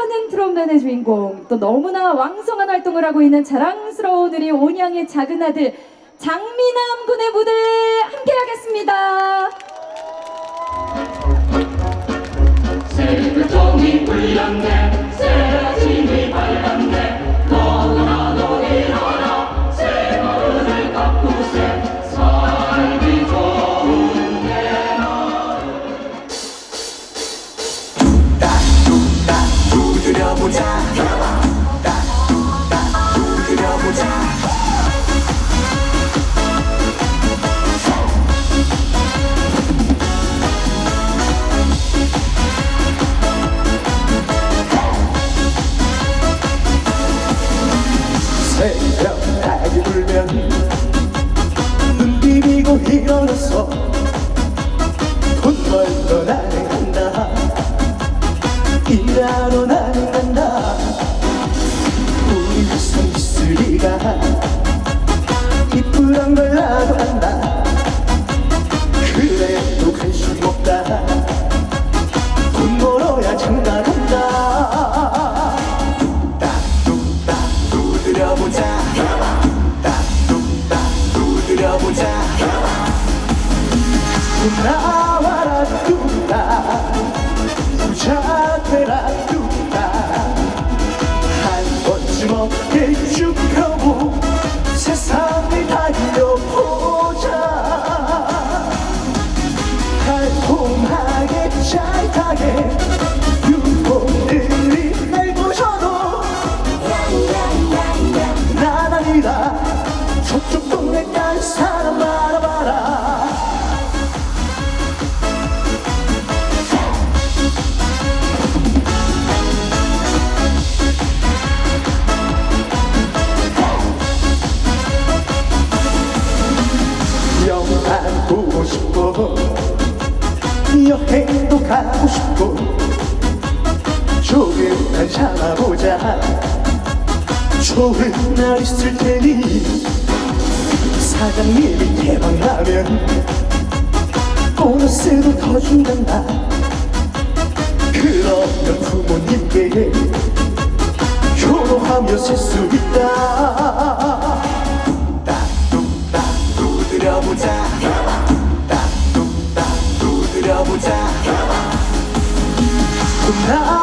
불타는 트롯맨의 주인공 또 너무나 왕성한 활동을 하고 있는 자랑스러운 우리 온양의 작은 아들 장미남 군의 무대 함께 하겠습니다. 새벽 종이 울렸네 두드 이슬이가 이쁘단 걸 나도 안다. 그래도 관심 없다. 돈 벌어야 장가 간다. 뚝딱 두드려보자. 뚝딱 두드려보자. 나와라 뚝딱. 부자 되라 여행도 가고 싶고. 조금만 참아보자. 좋은 날 있을 테니. 사장님이 개방하면 보너스도 더 준단다. 그러면 부모님께 효도하며 살수 있다. 뚝딱 두드려보자 두드려보자. 나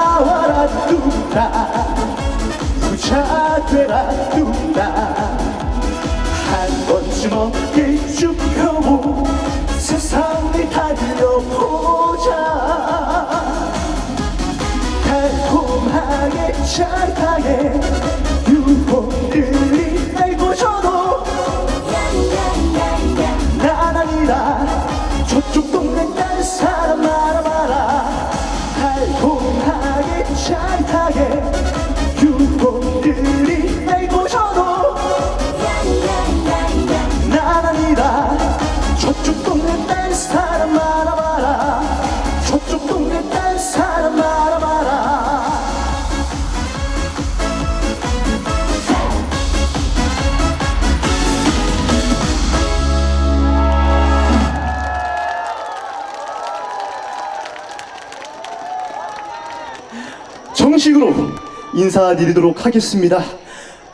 인사드리도록 하겠습니다.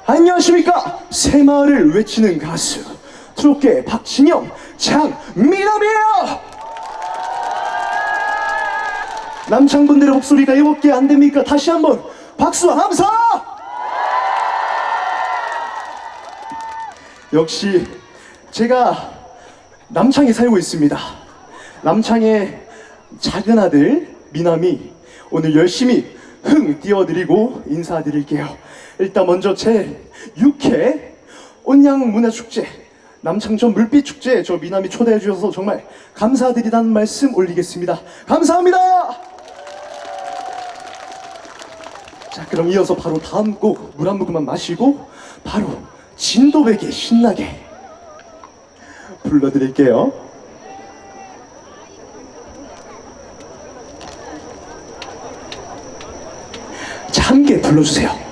안녕하십니까? 새마을을 외치는 가수 트롯계 박진영 장미남이에요. 남창분들의 목소리가 이밖에 안 됩니까? 다시 한번 박수와 함성! 역시 제가 남창에 살고 있습니다. 남창의 작은 아들 미남이 오늘 열심히 흥 띄워드리고 인사드릴게요. 일단 먼저 제 6회 온양 문화축제 남창전 물빛 축제 저 미남이 초대해 주셔서 정말 감사드리다는 말씀 올리겠습니다. 감사합니다. 자 그럼 이어서 바로 다음 곡 물 한 모금만 마시고 바로 진도백의 신나게 불러드릴게요. 자, 함께 불러주세요.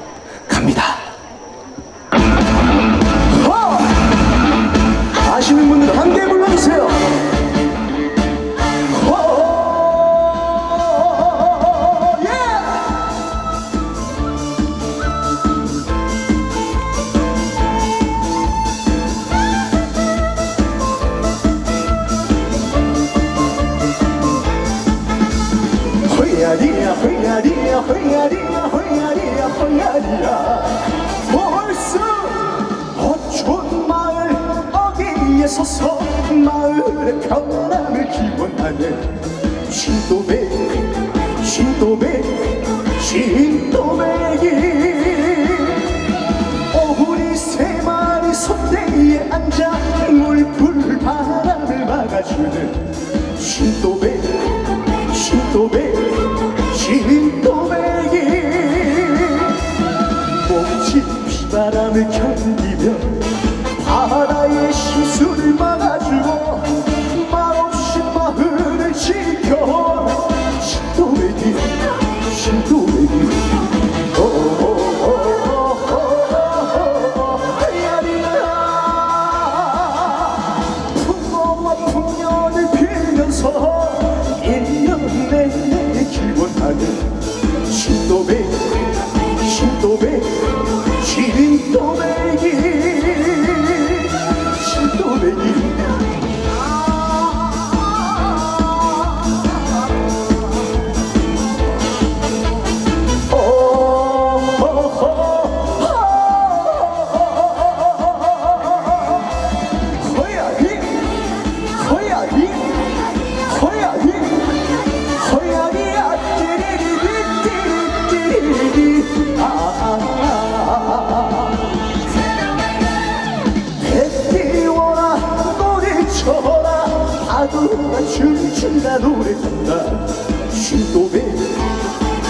춤춘다 노래 한다 신도배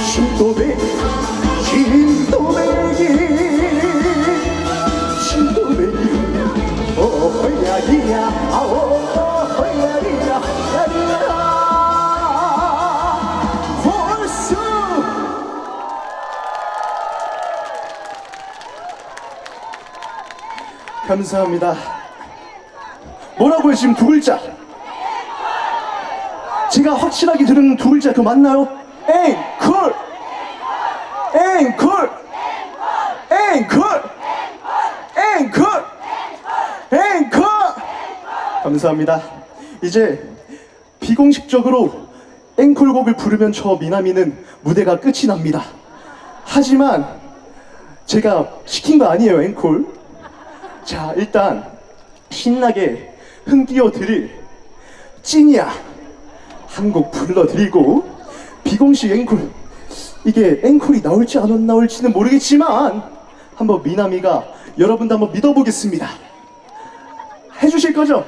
신도배 신도배기 신도배기 어 허야리야 아오 허야리야 허야리야 홀수 감사합니다. 뭐라고요 지금 두 글자? 제가 확실하게 들은 두 글자 그 맞나요? 앵콜! 앵콜! 앵콜! 앵콜! 앵콜! 감사합니다. 이제 비공식적으로 앵콜곡을 부르면 저 미나미는 무대가 끝이 납니다. 하지만 제가 시킨 거 아니에요 앵콜. 자 일단 신나게 흥 띄워 드릴 찐이야 한 곡 불러드리고 비공식 앵콜. 이게 앵콜이 나올지 안 나올지는 모르겠지만 한번 미나미가 여러분도 한번 믿어보겠습니다. 해주실 거죠?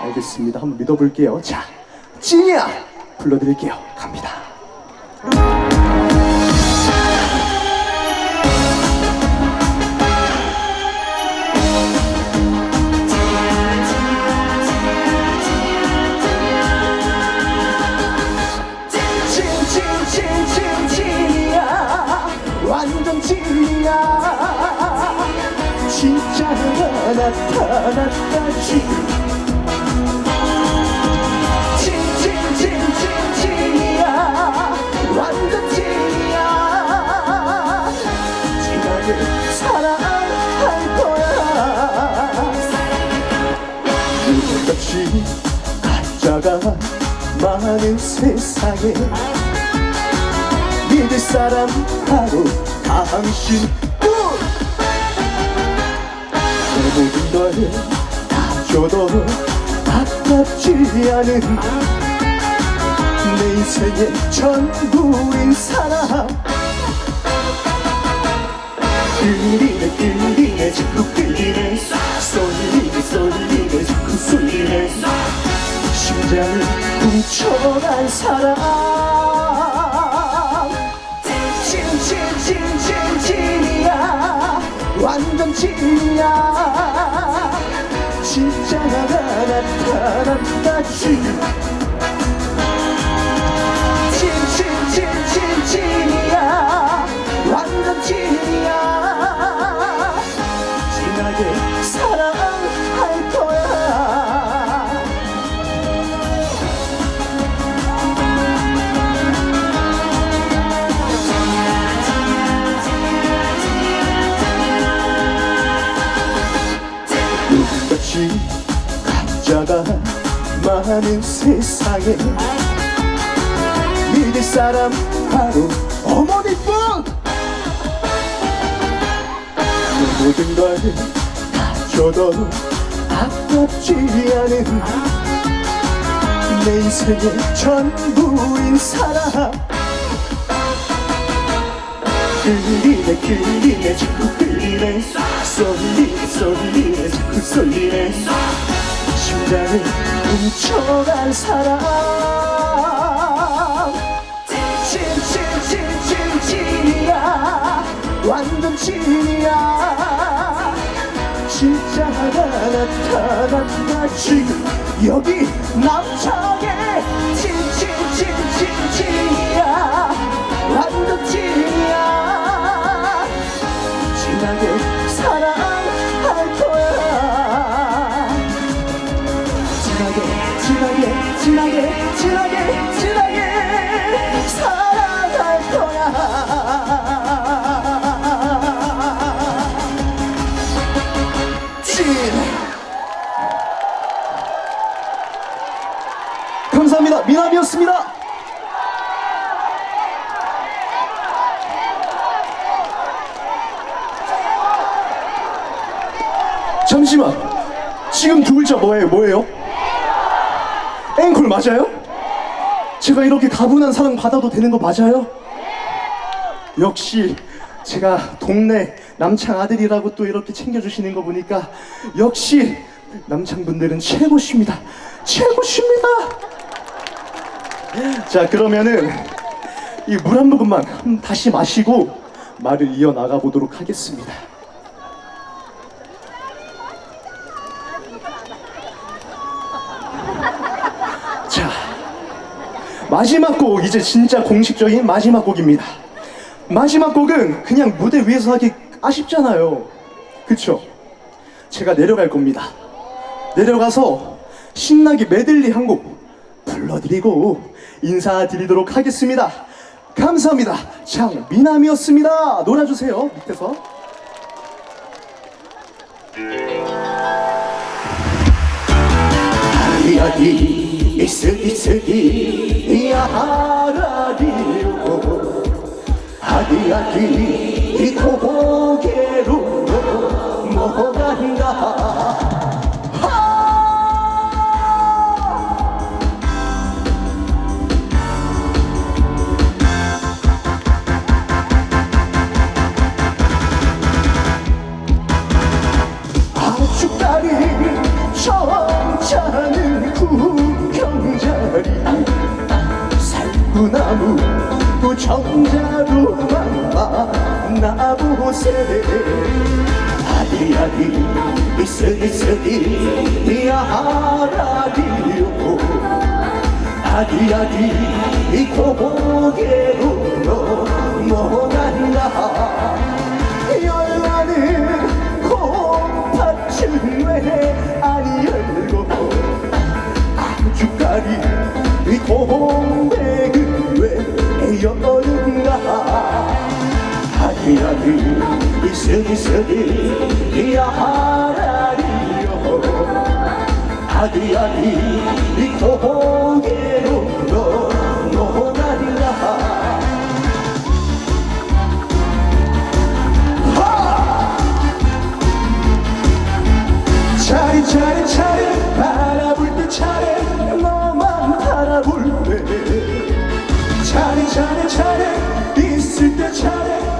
알겠습니다. 한번 믿어볼게요. 자 찐이야 불러드릴게요. 갑니다 사랑할 거야. 누구같이 가짜가 많은 세상에 믿을 사람 바로 당신. 내 모든 걸다 줘도 아깝지 않은 내 인생의 전부인 사람 끌리네 끌리네 자꾸 끌리네. 쏠리네 쏠리네 자꾸 쏠리네. 심장을 훔쳐간 사람. 찐찐찐찐찐이야. 완전 찐이야. 진짜가 나타났다지 찐찐찐찐찐이야. 완전 찐이야 많은 세상에. 믿을 사람 바로 어머니뿐! 그 모든 걸다 줘도 아깝지 않은 내 인생의 전부인 사람. 끌리네 끌리네 자꾸 끌리네. 쏠리네 쏠리네 자꾸 쏠리네 심장을 훔쳐간 사람. 찐찐찐찐찐이야. 완전 찐이야. 진짜가 나타났다. 지금 여기 남창에 찐 미남이었습니다 잠시만 지금 두 글자 뭐예요 뭐예요 앵콜 맞아요? 제가 이렇게 가분한 사랑 받아도 되는 거 맞아요? 역시 제가 동네 남창 아들이라고 또 이렇게 챙겨주시는 거 보니까 역시 남창 분들은 최고십니다. 최고십니다. 자 그러면은 이 물 한 모금만 한- 다시 마시고 말을 이어 나가 보도록 하겠습니다. 자 마지막 곡 이제 진짜 공식적인 마지막 곡입니다. 마지막 곡은 그냥 무대 위에서 하기 아쉽잖아요. 그쵸? 제가 내려갈 겁니다. 내려가서 신나게 메들리 한 곡 불러드리고 인사드리도록 하겠습니다. 감사합니다. 장미남이었습니다. 놀아주세요. 밑에서. 아리아리 이스이스이 야하라리오 아디아디 이 고개로 뭐간다 살구나무 구정자루만 만나보세 아디 아디 이스이스이 야하라디오 아디 아디 이 고개로 넘어간다 열나는 콩팥을 왜 아니 열고 아주까리 이 공백 아디아디 이스기스기 야하라리요 아디아디 이 고개로 바라볼래 차례 차례 차례 있을 때 차례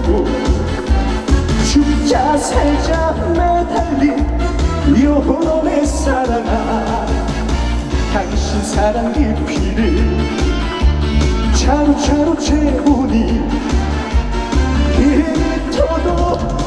못 산다고 죽자 살자 매달린 요놈의 사랑아 당신 사랑 깊이를 차로차로 채우니 일터도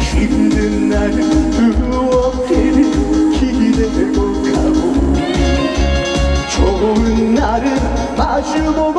힘든 나를 무엇을 기대고 가고 좋은 날을 마주보고